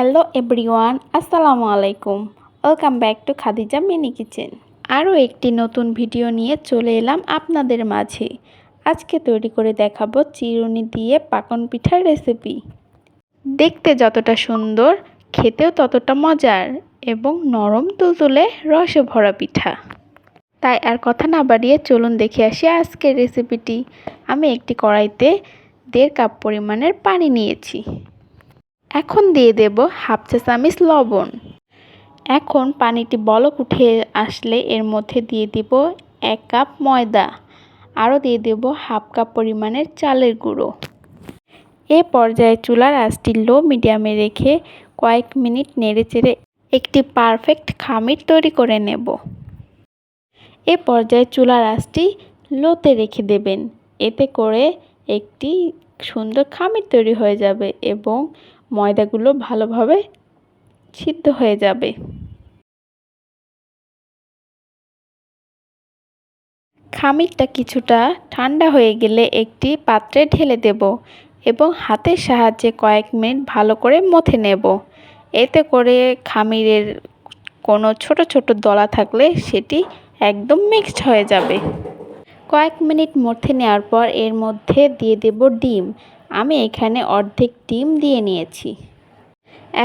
Hello everyone আসসালামু আলাইকুম welcome back to Khadija mini kitchen আরও একটি নতুন ভিডিও নিয়ে চলে এলাম আপনাদের মাঝে। আজকে তৈরি করে দেখাবো চিরুনি দিয়ে পাকন পিঠার রেসিপি দেখতে যতটা সুন্দর, খেতেও ততটা মজার এবং নরম তুলতুলে রসে ভরা পিঠা। তাই আর কথা না বাড়িয়ে চলুন দেখে আসি আজকের রেসিপিটি আমি একটি কড়াইতে দেড় কাপ পরিমাণের পানি নিয়েছি। এখন দিয়ে দেব হাফ চা চামিচ লবণ। এখন পানিটি বলক উঠে আসলে এর মধ্যে দিয়ে দিব এক কাপ ময়দা। আরও দিয়ে দেব হাফ কাপ পরিমাণের চালের গুঁড়ো। এ পর্যায়ে চুলার আঁচটি লো মিডিয়ামে রেখে কয়েক মিনিট নেড়েচেড়ে একটি পারফেক্ট খামির তৈরি করে নেব। এ পর্যায়ে চুলার আঁচটি লোতে রেখে দেবেন। এতে করে একটি সুন্দর খামির তৈরি হয়ে যাবে এবং ময়দাগুলো ভালোভাবে সিদ্ধ হয়ে যাবে। খামিরটা কিছুটা ঠান্ডা হয়ে গেলে একটি পাত্রে ঢেলে দেব এবং হাতের সাহায্যে কয়েক মিনিট ভালো করে মথে নেব। এতে করে খামিরের কোনো ছোট ছোট দলা থাকলে সেটি একদম মিক্সড হয়ে যাবে। কয়েক মিনিট মথে নেওয়ার পর এর মধ্যে দিয়ে দেব ডিম। আমি এখানে অর্ধেক ডিম দিয়ে নিয়েছি।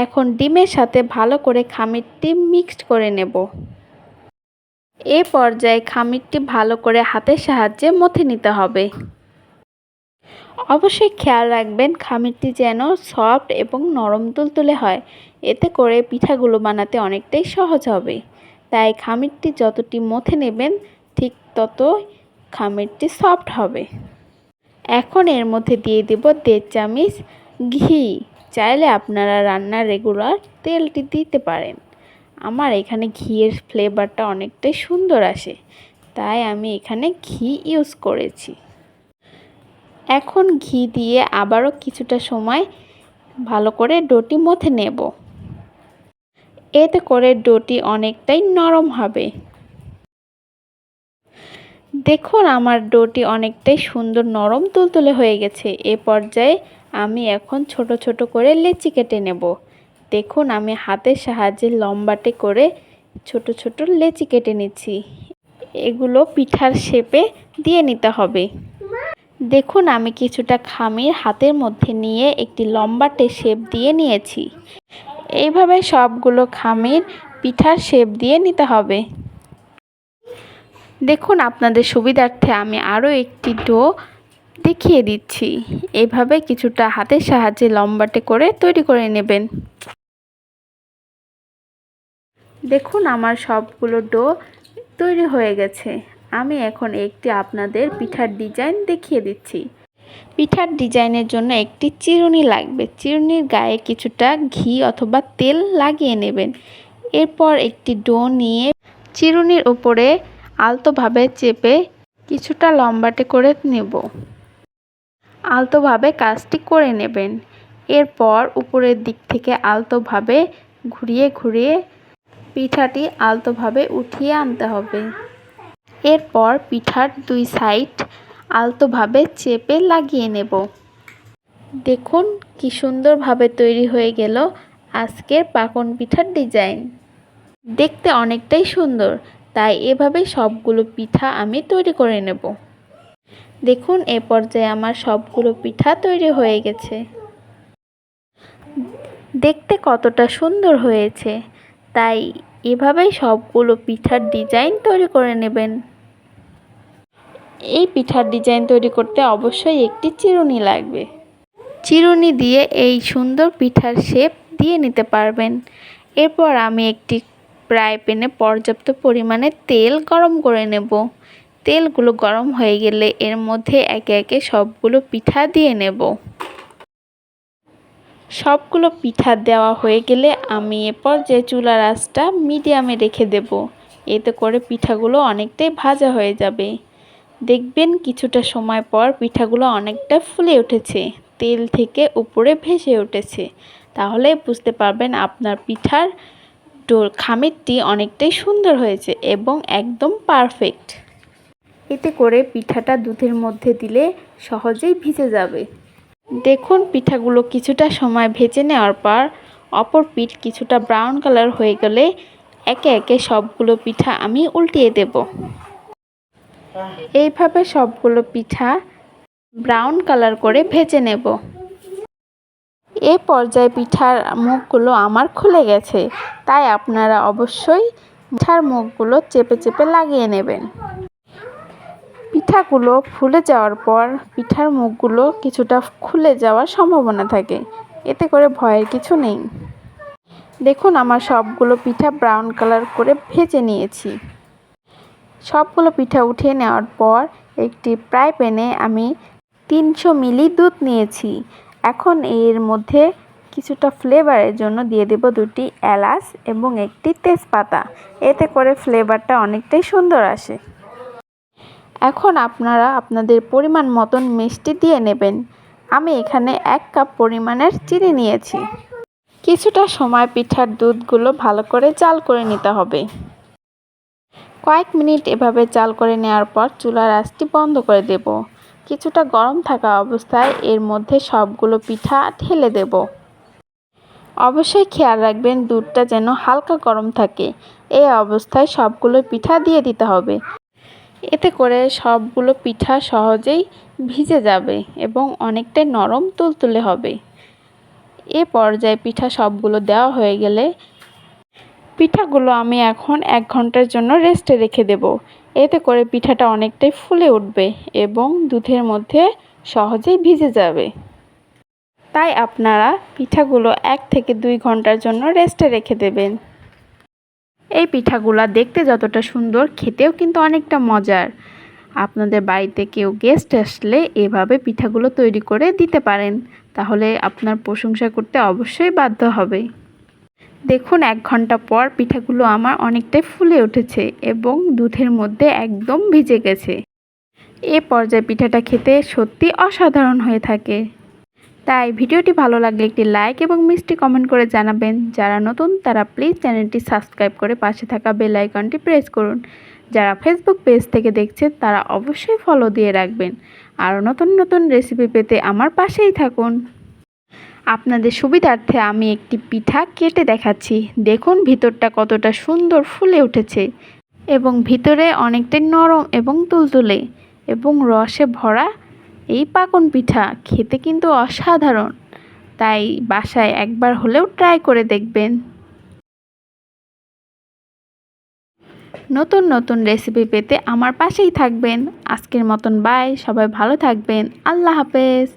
এখন ডিমের সাথে ভালো করে খামিরটি মিক্সড করে নেব। এ পর্যায়ে খামিরটি ভালো করে হাতের সাহায্যে মথে নিতে হবে। অবশ্যই খেয়াল রাখবেন খামিরটি যেন সফট এবং নরম তুলতুলে হয়। এতে করে পিঠাগুলো বানাতে অনেকটাই সহজ হবে। তাই খামিরটি যতটি মথে নেবেন ঠিক তত খামিরটি সফট হবে। এখন এর মধ্যে দিয়ে দেব দেড় চামচ ঘি। চাইলে আপনারা রান্নার রেগুলার তেলটি দিতে পারেন। আমার এখানে ঘিয়ের ফ্লেভারটা অনেকটাই সুন্দর আসে, তাই আমি এখানে ঘি ইউজ করেছি। এখন ঘি দিয়ে আবারও কিছুটা সময় ভালো করে ডোটি মথে নেব। এতে করে ডোটি অনেকটাই নরম হবে। দেখুন, আমার ডোটি অনেকটাই সুন্দর নরম তুলতুলে হয়ে গেছে। এ পর্যায়ে আমি এখন ছোট ছোট করে লেচি কেটে নেব। দেখুন, আমি হাতের সাহায্যে লম্বাটে করে ছোট ছোট লেচি কেটে নিচ্ছি। এগুলো পিঠার শেপে দিয়ে নিতে হবে। দেখুন, আমি কিছুটা খামির হাতের মধ্যে নিয়ে একটি লম্বাটে শেপ দিয়ে নিয়েছি। এইভাবে সবগুলো খামির পিঠার শেপ দিয়ে নিতে হবে। দেখুন, আপনাদের সুবিধার্থে আমি আরও একটি ডো দেখিয়ে দিচ্ছি। এভাবে কিছুটা হাতের সাহায্যে লম্বাটে করে তৈরি করে নেবেন। দেখুন, আমার সবগুলো ডো তৈরি হয়ে গেছে। আমি এখন একটি আপনাদের পিঠার ডিজাইন দেখিয়ে দিচ্ছি। পিঠার ডিজাইনের জন্য একটি চিরুনি লাগবে। চিরুনির গায়ে কিছুটা ঘি অথবা তেল লাগিয়ে নেবেন। এরপর একটি ডো নিয়ে চিরুনির উপরে আলতোভাবে চেপে কিছুটা লম্বাটে করে নেব। আলতোভাবে কাজটি করে নেবেন। এরপর উপরের দিক থেকে আলতোভাবে ঘুরিয়ে ঘুরিয়ে পিঠাটি আলতোভাবে উঠিয়ে আনতে হবে। এরপর পিঠার দুই সাইড আলতোভাবে চেপে লাগিয়ে নেব। দেখুন কি সুন্দরভাবে তৈরি হয়ে গেল আজকের পাকন পিঠার ডিজাইন। দেখতে অনেকটাই সুন্দর। তাই এভাবে সবগুলো পিঠা আমি তৈরি করে নেব। দেখুন, এ পর্যায়ে আমার সবগুলো পিঠা তৈরি হয়ে গেছে। দেখতে কতটা সুন্দর হয়েছে। তাই এভাবেই সবগুলো পিঠার ডিজাইন তৈরি করে নেবেন। এই পিঠার ডিজাইন তৈরি করতে অবশ্যই একটি চিরুনি লাগবে। চিরুনি দিয়ে এই সুন্দর পিঠার শেপ দিয়ে নিতে পারবেন। এরপর আমি একটি ফ্রাই প্যানে পর্যাপ্ত পরিমাণে তেল গরম করে নেব। তেলগুলো গরম হয়ে গেলে এর মধ্যে একে একে সবগুলো পিঠা দিয়ে নেব। সবগুলো পিঠা দেওয়া হয়ে গেলে আমি এরপর যে চুলার আঁচটা মিডিয়ামে রেখে দেব। এতে করে পিঠাগুলো অনেকটাই ভাজা হয়ে যাবে। দেখবেন কিছুটা সময় পর পিঠাগুলো অনেকটা ফুলে উঠেছে। তেল থেকে উপরে ভেসে উঠেছে। তাহলে বুঝতে পারবেন আপনার পিঠার ডোর খামিরটি অনেকটাই সুন্দর হয়েছে এবং একদম পারফেক্ট। এতে করে পিঠাটা দুধের মধ্যে দিলে সহজেই ভিজে যাবে। দেখুন পিঠাগুলো কিছুটা সময় ভেজে নেওয়ার পর অপর পিঠ কিছুটা ব্রাউন কালার হয়ে গেলে একে একে সবগুলো পিঠা আমি উল্টিয়ে দেব। এইভাবে সবগুলো পিঠা ব্রাউন কালার করে ভেজে নেব। এ পর্যায়ে পিঠার মুখগুলো আমার খুলে গেছে। তাই আপনারা অবশ্যই পিঠার মুখগুলো চেপে চেপে লাগিয়ে নেবেন। পিঠাগুলো ফুলে যাওয়ার পর পিঠার মুখগুলো কিছুটা খুলে যাওয়ার সম্ভাবনা থাকে। এতে করে ভয়ের কিছু নেই। দেখুন, আমার সবগুলো পিঠা ব্রাউন কালার করে ভেজে নিয়েছি। সবগুলো পিঠা উঠিয়ে নেওয়ার পর একটি ফ্রাই প্যানে আমি তিনশো মিলি দুধ নিয়েছি। এখন এর মধ্যে কিছুটা ফ্লেভারের জন্য দিয়ে দেব দুটি এলাচ এবং একটি তেজপাতা। এতে করে ফ্লেভারটা অনেকটাই সুন্দর আসে। এখন আপনারা আপনাদের পরিমাণ মতন মিষ্টি দিয়ে নেবেন। আমি এখানে এক কাপ পরিমাণের চিনি নিয়েছি। কিছুটা সময় পিঠার দুধগুলো ভালো করে চাল করে নিতে হবে। কয়েক মিনিট এভাবে চাল করে নেওয়ার পর চুলার আঁচটি বন্ধ করে দেব। কিছুটা গরম থাকা অবস্থায় এর মধ্যে সবগুলো পিঠা ঢেলে দেব। অবশ্যই খেয়াল রাখবেন, দুধটা যেন হালকা গরম থাকে। এই অবস্থায় সবগুলো পিঠা দিয়ে দিতে হবে। এতে করে সবগুলো পিঠা সহজেই ভিজে যাবে এবং অনেকটাই নরম তুলতুলে হবে। এ পর্যায়ে পিঠা সবগুলো দেওয়া হয়ে গেলে পিঠাগুলো আমি এখন এক ঘণ্টার জন্য রেস্টে রেখে দেব। এতে করে পিঠাটা অনেকটাই ফুলে উঠবে এবং দুধের মধ্যে সহজেই ভিজে যাবে। তাই আপনারা পিঠাগুলো এক থেকে দুই ঘণ্টার জন্য রেস্টে রেখে দেবেন। এই পিঠাগুলা দেখতে যতটা সুন্দর, খেতেও কিন্তু অনেকটা মজার। আপনাদের বাড়িতে কেউ গেস্ট আসলে এভাবে পিঠাগুলো তৈরি করে দিতে পারেন, তাহলে আপনার প্রশংসা করতে অবশ্যই বাধ্য হবে। দেখুন, এক ঘণ্টা পর পিঠাগুলো আমার অনেকটাই ফুলে উঠেছে এবং দুধের মধ্যে একদম ভিজে গেছে। এ পর্যায়ে পিঠাটা খেতে সত্যি অসাধারণ হয়ে থাকে। তাই ভিডিওটি ভালো লাগলে একটি লাইক এবং মিষ্টি কমেন্ট করে জানাবেন। যারা নতুন, তারা প্লিজ চ্যানেলটি সাবস্ক্রাইব করে পাশে থাকা বেল আইকনটি প্রেস করুন। যারা ফেসবুক পেজ থেকে দেখছে তারা অবশ্যই ফলো দিয়ে রাখবেন। আরও নতুন নতুন রেসিপি পেতে আমার পাশেই থাকুন। আপনাদের সুবিধার্থে আমি একটি পিঠা কেটে দেখাচ্ছি। দেখুন ভিতরটা কতটা সুন্দর ফুলে উঠেছে এবং ভিতরে অনেকটাই নরম এবং তুলতুলে এবং রসে ভরা এই পাকন পিঠা খেতে কিন্তু অসাধারণ। তাই বাসায় একবার হলেও ট্রাই করে দেখবেন। নতুন নতুন রেসিপি পেতে আমার পাশেই থাকবেন। আজকের মতন বাই, সবাই ভালো থাকবেন। আল্লাহ হাফেজ।